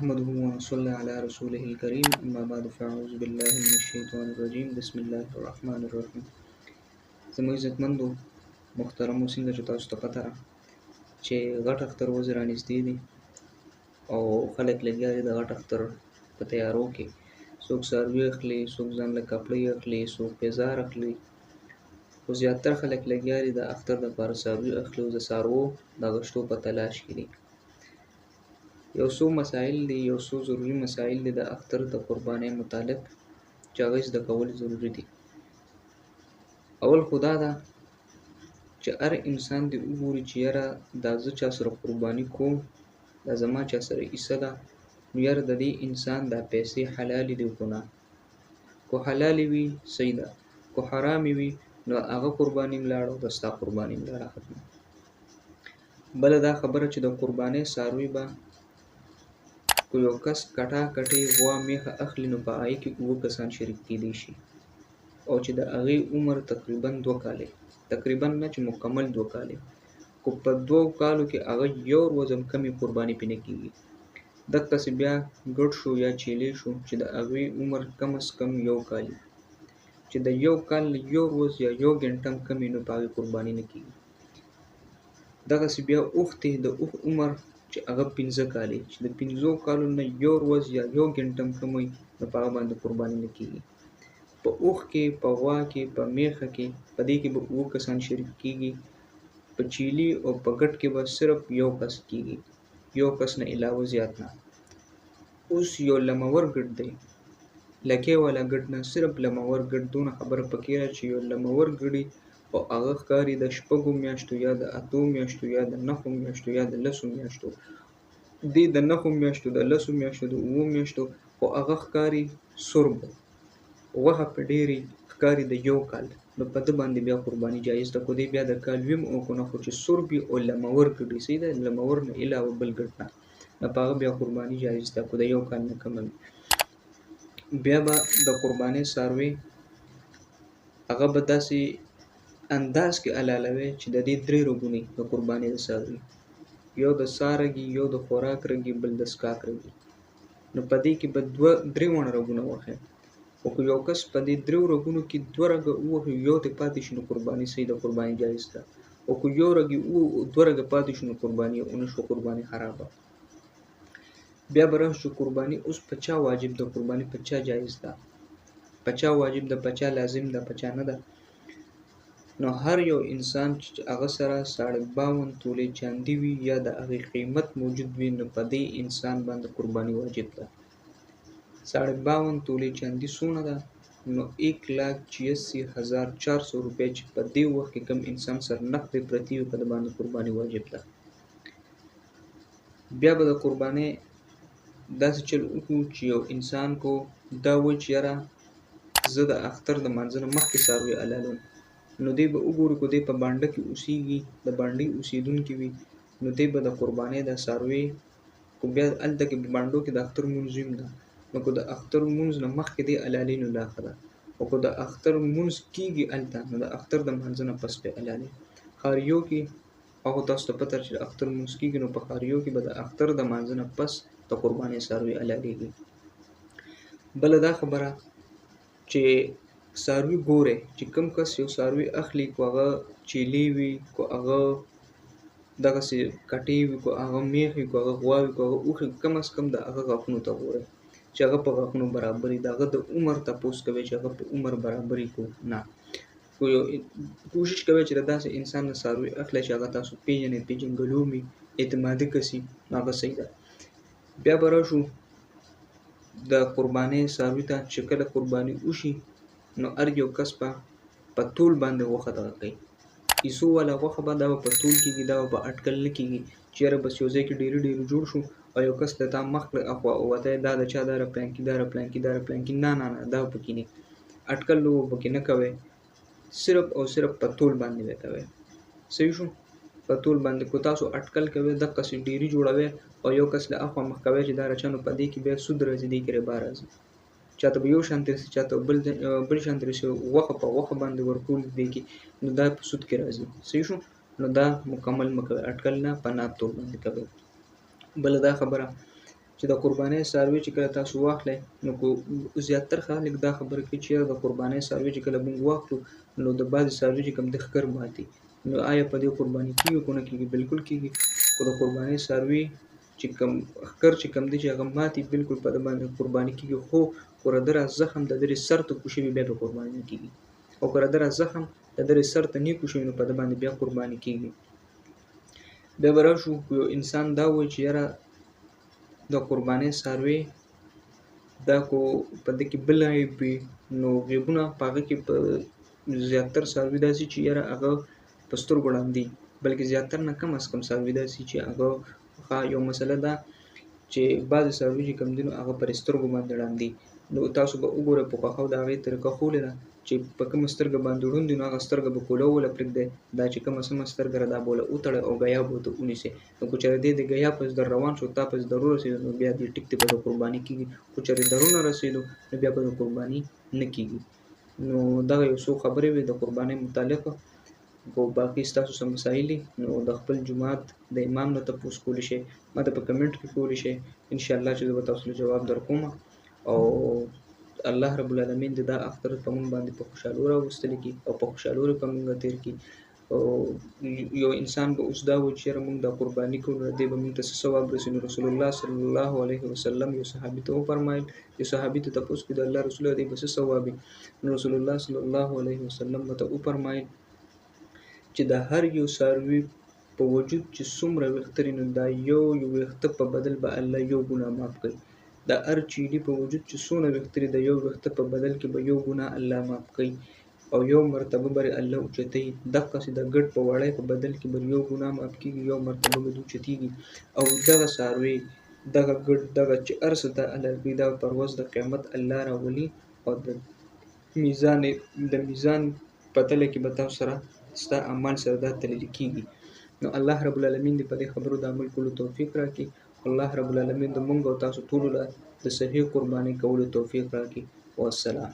نحمده ونصلي على رسوله الكريم أما بعد فأعوذ بالله من الشيطان الرجيم. بسم الله الرحمن الرحيم. زموږ عزتمندو محترمو څنګه چې تاسو ته پته ده چې غټ اختر اوس رانږدې دی او خلک لګیا دي د غټ اختر په تیارو کې څوک څاروي اخلي څوک ځان له کپړې اخلي څوک پیزار اخلي. خو زیاتره خلک لګیا دي د اختر دپاره څاروي اخلي او د څاروو د غشتو په تلاش کې دي یو څو مسایل دي یو څو ضروري مسایل دي د اختر د قربانۍ متعلق چې هغه زده کول ضروري دي. اول خدا ده چې هر انسان دې وګوري چې یاره دا زه چا سره قرباني کوم دا زما چا سره ایسه ده نو یاره د دې انسان دا پیسې حلالې دي که نه. کو حلالې وي صحیح ده. کو حرامې وي نو هغه قرباني هم لاړه د ستا قرباني هم لاړه ختمه. بله دا خبره چې د قربانۍ څاروي به که یو کس کټا کټې غوا میخه اخلي نو په هغې کې اووه کسان شریک کیدی شي او چې د هغې عمر تقریبا دوه کالې تقریبا نه چې مکمل دوه کالې خو په دوو کالو کې هغه یو ورځ هم کمې قرباني پې نه کېږي دقسې بیا ګډ شو یا چیلې شو چې د هغوی عمر کم از کم یو کال چې د یو کال یو ورځ یا یو ګنټه هم کمې نو په هغې قرباني نه کېږي دغسې بیا اوښ دی د اوښ عمر چې هغه پنځه کالې چې د پنځو کالو نه یو ورځ یا یو ګنټه هم کم وي نو په هغه باندې قرباني نه کېږي په اوښ کې په غوا کې په میخه کې په دې کې به اووه کسان شریک کېږي په چیلي او په ګډ کې به صرف یو کس کېږي یو کس نه علاوه زیات نه اوس یو لمور ګډ دی لکۍ والا ګډ نه صرف لمور ګډ دونه خبره پکې ده چې یو لمور ګډي او هغه ښکاري د شپږو میاشتو یا د اتو میاشتو یا د نهو میاشتو یا د لسو میاشتو. دې د نهو میاشتو د لسو میاشتو د اووه میاشتو خو هغه ښکاري سرب. غوښه په ډېرې ښکاري د یو کال. نو په ده باندې بیا قرباني جایز ده. خو دې بیا د کال ویم او که نه خو چې سرب وي او لمور ګډي صحیح ده لمور نه علاوه بل ګډ نه. نو په هغه بیا قرباني جایز ده. خو د یو کال نه کمه وي. بیا به د قربانۍ څاروي هغه به داسې انداز کې حلالوي چې د دې درې رګونه د قربانۍ د څاروي یو د څا رګي یو د خوراک رګي بل د څښاک رګي. نو په دې کې به دوه درې وړه رګونه وښیي خو که یو کس په دې درېو رګونو کې دوه رګه ووهي یو ترې پاتې شي نو قرباني صحیح د قرباني جایز ده. او که یو رګ دوه رګه پاتې شي نو قرباني ونه شو قرباني خرابه. بیا به راشو قرباني اوس په چا واجب ده قرباني په چا جایز ده؟ په چا واجب ده په چا لازم ده په چا نه ده نو هر یو انسان چې هغه سره ساړه باون تولې چاندي وي یا د هغې قیمت موجود وي نو په دې انسان باندې قرباني واجب ده. ساړه باون تولې چاندي څونه ده؟ نو ایک لاک چھیاسی هزار چار سو روپۍ چې په دې وخت کې کم انسان سره نقد پرتی وي په د باندې قرباني واجب ده. بیا به د قربانۍ داسې چل وکړو چې یو انسان کو دا وایي چې یاره زه د اختر د مانځه نه مخکې څاروي حلالوم نو دی به وګورو که دی په بانډه کې اوسېږي د بانډۍ اوسېدونکی وي. نو دی به د قربانۍ د څاروي خو بیا هلته کې په بانډو کې د اختر لمونځ هم ده نو که د اختر لمونځ نه مخکې دی حلالي نو لا ښه ده. او که د اختر لمونځ کېږي هلته نو د اختر د مانځه نه پس پې حلالي. ښاریو کې هغو تاسو ته پته چې د اختر لمونځ کېږي نو په ښاریو کې به د اختر د مانځه نه پس د قربانۍ څاروي حلالېږي. بله دا خبره چې څاروي ګورئ چې کوم کس یو څاروي اخلي کو هغه چیلې وي کو هغه دغسې کټې وي کو هغه میخ وي کو هغه غوا وي کو هغه اوښ کم از کم د هغه غاښونو ته ګورئ چې هغه په غاښونو برابر وي د هغه د عمر تپوس کوئ چې هغه په عمر برابر وي که نه. خو یو کوشش کوئ چې د داسې انسان نه څاروي اخلئ چې هغه تاسو پېژنئ پېژنګلو مي اعتمادي کس وي نو هغه صحیح ده. بیا به راشو د قربانۍ څاروي ته چې کله قرباني وشي نو هر یو کس به په تول باندې غوښه دغه کوي ایسو والا غوښه به دا به په تول کېږي دا به اټکل نه کېږي چېرې بس یو ځای کې ډېرې ډېرې جوړ شو او یو کس د تا مخ اخوا وته دا د چا دا د پلانکي دا د پلانکي دا د پلانکي. نه نه نه دا پکې نه. اټکل لو پکې نه کوئ. صرف او صرف په تول باندې به کوئ. صحیح شو؟ په تول باندې کو تاسو اټکل کوئ دقسې ډېرې جوړوئ او یو کس له اخوا مخ کوئ چې دا رچه نو په دې کې بیا سود راځي دې کې ربا راځي چاته به یو شان رسي چاته بل بل شان رسي غوښه په غوښه باندې ورکول دی کې نو دا په سود کې راځي صحیح شو نو دا مکمل مکوي اټکل نه په ناب تول باندې کوي بل دا خبره چې د قربانۍ څاروي چې کله تاسو واخلئ نو زیاتره خلک دا خبره کوي چې د قربانۍ څاروي چې کله موږ واخلو نو د بعضې څاروي چې کوم د ښکر ماتي نو آیا په دې قرباني کېږي که نه کېږي بالکل کېږي خو د قربانۍ څاروي چې کوم ښکر چې کوم دی چې هغه ماتي بالکل په باندې قرباني کېږي خو د زخم د درې سر ته کوشي بیا به قرباني نه کېږي او د زخم د درې سر ته نه کوشي نو په باندې بیا قرباني کېږي بیا به راشو یو انسان دا وایي چې یاره د قربانۍ څاروي دا کو په دې کې بل عیب وي. نو عیبونه په هغه کې په زیاتر څاروي داسې چې یاره هغه په سترګو ړاندي بلکې زیاتر نه کم از کم څاروي داسې چې هغه یو مسله ده چې بعضې څاروي چې کوم دي نو هغه پر سترګو باندې ړاندي نو تاسو به وګورئ پخوا د هغې طریقه ښولې ده چې په کومه سترګه باندې ړوند وي نو هغه سترګه به کوله وله پرېږدئ دا چې کومه سمه سترګه ده دا به وله وتړئ او ګیا به ورته ونیسئ نو که چېرې دې د ګیا په در روان شو تا په در ورسېدو نو بیا دې ټیک دی به قرباني کېږي. خو چېرې در ونه رسېدو نو بیا به قرباني نه کېږي. نو دغه یو څو خبرې وې د قربانۍ متعلق او باقي ستاسو څه مسایل دي نو د خپل جومات د امام نه تپوس کولی شئ ما ته په کمنټ کې کولی شئ انشاءالله چې زه به تاسو جواب درکوم او الله رب العالمین دې دا اختر په موږ باندې په خوشحالو راوستلی کړي او په خوشحالو په موږ تېر کړي او یو انسان به اوس دا و چې موږ د قرباني کوو دې به موږ ته څه ثواب رسوي رسول الله صلی الله علیه وسلم یو صحابي ته وفرمایل یو صحابي ته تاسو کې د الله رسول دې به څه ثواب رسول الله صلی الله علیه وسلم ته وفرمایل چې د هر یو څاروي په وجود چې څومره ویښته نو دا یو یو ویښته په بدل به الله یو ګناه معاف کړي. د هر چیلي په وجود چې څونه ویښته د یو ویښته په بدل کې به یو ګناه الله معاف کړي. او یو مرتبه بر الله اوچتي دغه د ګډ په وړای په بدل کې بر یو ګناه معاف کیږي یو مرتبه به اوچتيږي او دغه ساروي دغه ګډ دغه چې ارسه ته الله دا پرواز د قیامت الله راولي. او د میزان د میزان په تله کې به تاسو سره ستا اعمال سره دا تلل کېږي نو الله رب العالمین دې په دې خبرو د عمل کولو توفیق راکړي. الله رب العالمین د مونږ او تاسو ټولو له د صحیح قرباني کولو توفیق راکړي. والسلام